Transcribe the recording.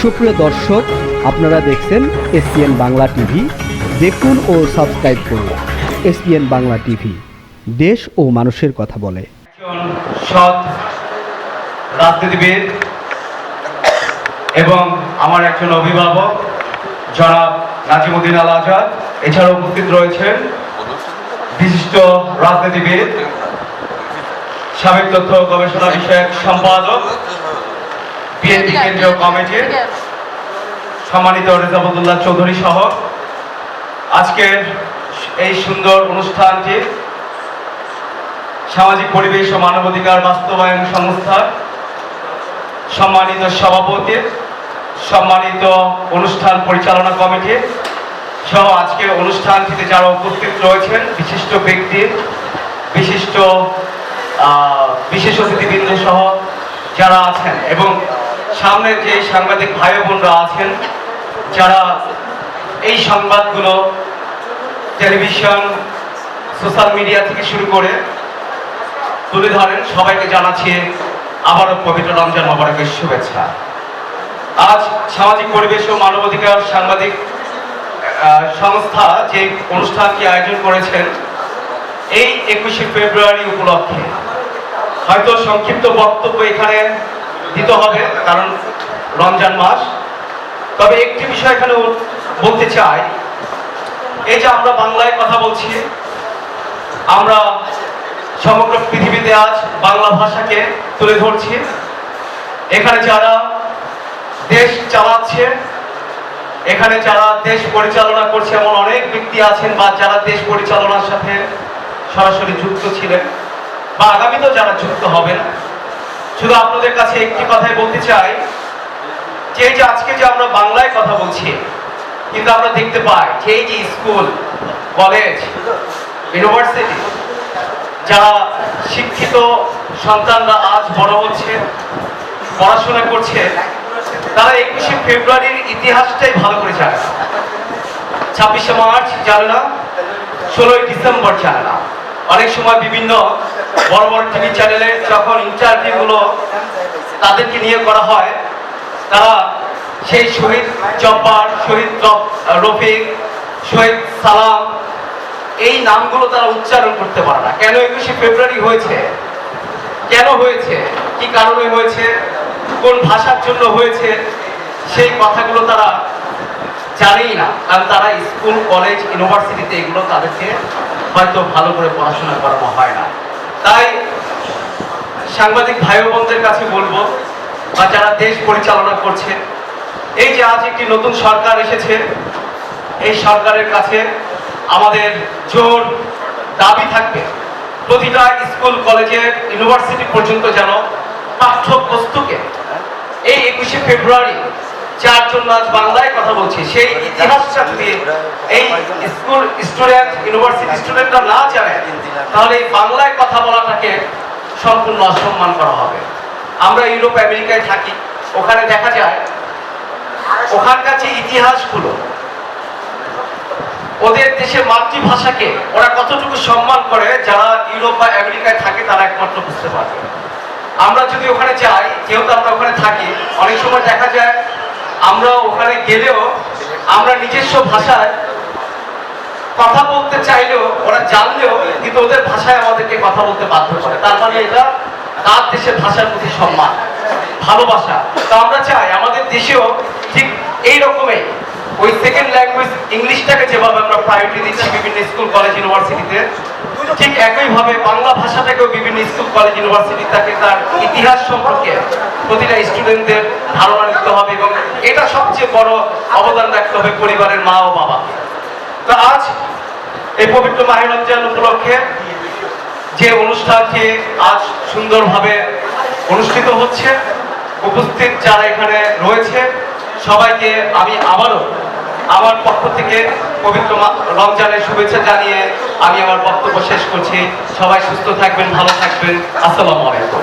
সুপ্রিয় দর্শক, আপনারা দেখছেন এসপিএন বাংলা টিভি। দেখুন ও সাবস্ক্রাইব করুন এসপিএন বাংলা টিভি। দেশ ও মানুষের কথা বলে। রাজনীতিবিদ এবং আমার একজন অভিভাবক, জনাব নাজিমুদ্দিন আল আজাদ, এছাড়াও উপস্থিত রয়েছেন বিশিষ্ট রাজনীতিবিদ, সাবেক তথ্য গবেষণা বিষয়ক সম্পাদক বিএনপি কেন্দ্রীয় কমিটির সম্মানিত রেজাবুল্লাহ চৌধুরী সহ আজকের এই সুন্দর অনুষ্ঠানটি সামাজিক পরিবেশ ও মানবাধিকার বাস্তবায়ন সংস্থার সম্মানিত সভাপতি সম্মানিত অনুষ্ঠান পরিচালনা কমিটি সহ আজকে অনুষ্ঠানটিতে যারা উপস্থিত রয়েছেন বিশিষ্ট ব্যক্তি বিশিষ্ট বিশেষ অতিথিবৃন্দ সহ যারা আছেন এবং সামনে যে সাংবাদিক ভাই বোনরা আছেন, যারা এই সংবাদগুলো টেলিভিশন, সোশ্যাল মিডিয়া থেকে শুরু করে তুলে ধরেন, সবাইকে জানাচ্ছি আবারও পবিত্র রমজান মোবারকের শুভেচ্ছা। আজ সামাজিক পরিবেশ ও মানবাধিকার সাংবাদিক সংস্থা যে অনুষ্ঠানটি আয়োজন করেছেন, এই একুশে ফেব্রুয়ারি উপলক্ষে, হয়তো সংক্ষিপ্ত বক্তব্য এখানে দিতে হবে, কারণ রমজান মাস। তবে একটি বিষয় এখানে বলতে চাই, এই যে আমরা বাংলায় কথা বলছি, আমরা সমগ্র পৃথিবীতে আজ বাংলা ভাষাকে তুলে ধরছি। এখানে যারা দেশ চালাচ্ছে, এখানে যারা দেশ পরিচালনা করছে, এমন অনেক ব্যক্তি আছেন বা যারা দেশ পরিচালনার সাথে সরাসরি যুক্ত ছিলেন, বা আগামীতেও যারা যুক্ত হবেন শুধু আপনাদের কাছে একটি কথাই বলতে চাই, যে এই যে আজকে যে আমরা বাংলায় কথা বলছি, কিন্তু আমরা দেখতে পাই যে এই যে স্কুল, কলেজ, ইউনিভার্সিটি, যারা শিক্ষিত সন্তানরা আজ বড় হচ্ছে, পড়াশোনা করছে, তারা একুশে ফেব্রুয়ারির ইতিহাসটাই ভালো করে জানে না। ছাব্বিশে মার্চ জানে না, ষোলোই ডিসেম্বর জানে না। অনেক সময় বিভিন্ন বড় বড় টিভি চ্যানেলে যখন ইন্টারভিউগুলো তাদেরকে নিয়ে করা হয়, তারা সেই শহীদ জব্বার, শহীদ রফিক, শহীদ সালাম, এই নামগুলো তারা উচ্চারণ করতে পারে না। কেন একুশে ফেব্রুয়ারি হয়েছে? কেন হয়েছে? কি কারণে হয়েছে? কোন ভাষার জন্য হয়েছে? সেই কথাগুলো তারা জানেই না, কারণ তারা স্কুল, কলেজ, ইউনিভার্সিটিতে এগুলো তাদেরকে হয়তো ভালো করে পড়াশোনা করানো হয় না। তাই সাংবাদিক ভাই বোনদের কাছে বলব, বা যারা দেশ পরিচালনা করছে, এই যে আজ একটি নতুন সরকার এসেছে, এই সরকারের কাছে আমাদের জোর দাবি থাকবে। প্রতিটা স্কুল, কলেজে, ইউনিভার্সিটি পর্যন্ত যেন পাঠ্যপুস্তকে এই একুশে ফেব্রুয়ারি যার জন্য আজ বাংলায় কথা বলছি। সেই ইতিহাসটা যদি এই স্কুল স্টুডেন্ট ইউনিভার্সিটি স্টুডেন্টরা না জানে তাহলে এই বাংলায় কথা বলাটাকে সম্পূর্ণ অসম্মান করা হবে। আমরা ইউরোপ আমেরিকায় থাকি ওখানে দেখা যায় ওখানকার যে ইতিহাসগুলো ওদের দেশের মাতৃভাষাকে ওরা কতটুকু সম্মান করে যারা ইউরোপ বা আমেরিকায় থাকে তারা একমাত্র বুঝতে পারবে। আমরা যদি ওখানে যাই যেহেতু আমরা ওখানে থাকি অনেক সময় দেখা যায় আমরা ওখানে গেলেও আমরা নিজস্ব ভাষায় কথা বলতে চাইলেও, ওরা জানলেও কিন্তু ওদের ভাষায় আমাদেরকে কথা বলতে বাধ্য করে। তার মানে এটা তার দেশের ভাষার প্রতি সম্মান, ভালোবাসা। তো আমরা চাই আমাদের দেশেও ঠিক এই রকমই ওই সেকেন্ড ল্যাঙ্গুয়েজ ইংলিশটাকে যেভাবে আমরা প্রায়োরিটি দিচ্ছি বিভিন্ন স্কুল কলেজ ইউনিভার্সিটিতে ঠিক একইভাবে বাংলা ভাষা থেকেও বিভিন্ন স্কুল, কলেজ, ইউনিভার্সিটি তাকে তার ইতিহাস সম্পর্কে প্রতিটা স্টুডেন্টদের ধারণা নিতে হবে এবং এটা সবচেয়ে বড় অবদান রাখতে হবে পরিবারের মা ও বাবা। তো আজ এই পবিত্র মাহে রমজান উপলক্ষে যে অনুষ্ঠানটি আজ সুন্দরভাবে অনুষ্ঠিত হচ্ছে, উপস্থিত যারা এখানে রয়েছে, সবাইকে আমি আবারও আমার পক্ষ থেকে পবিত্র রমজানের শুভেচ্ছা জানিয়ে আমি আমার বক্তব্য শেষ করছি। সবাই সুস্থ থাকবেন, ভালো থাকবেন। আসসালামু আলাইকুম।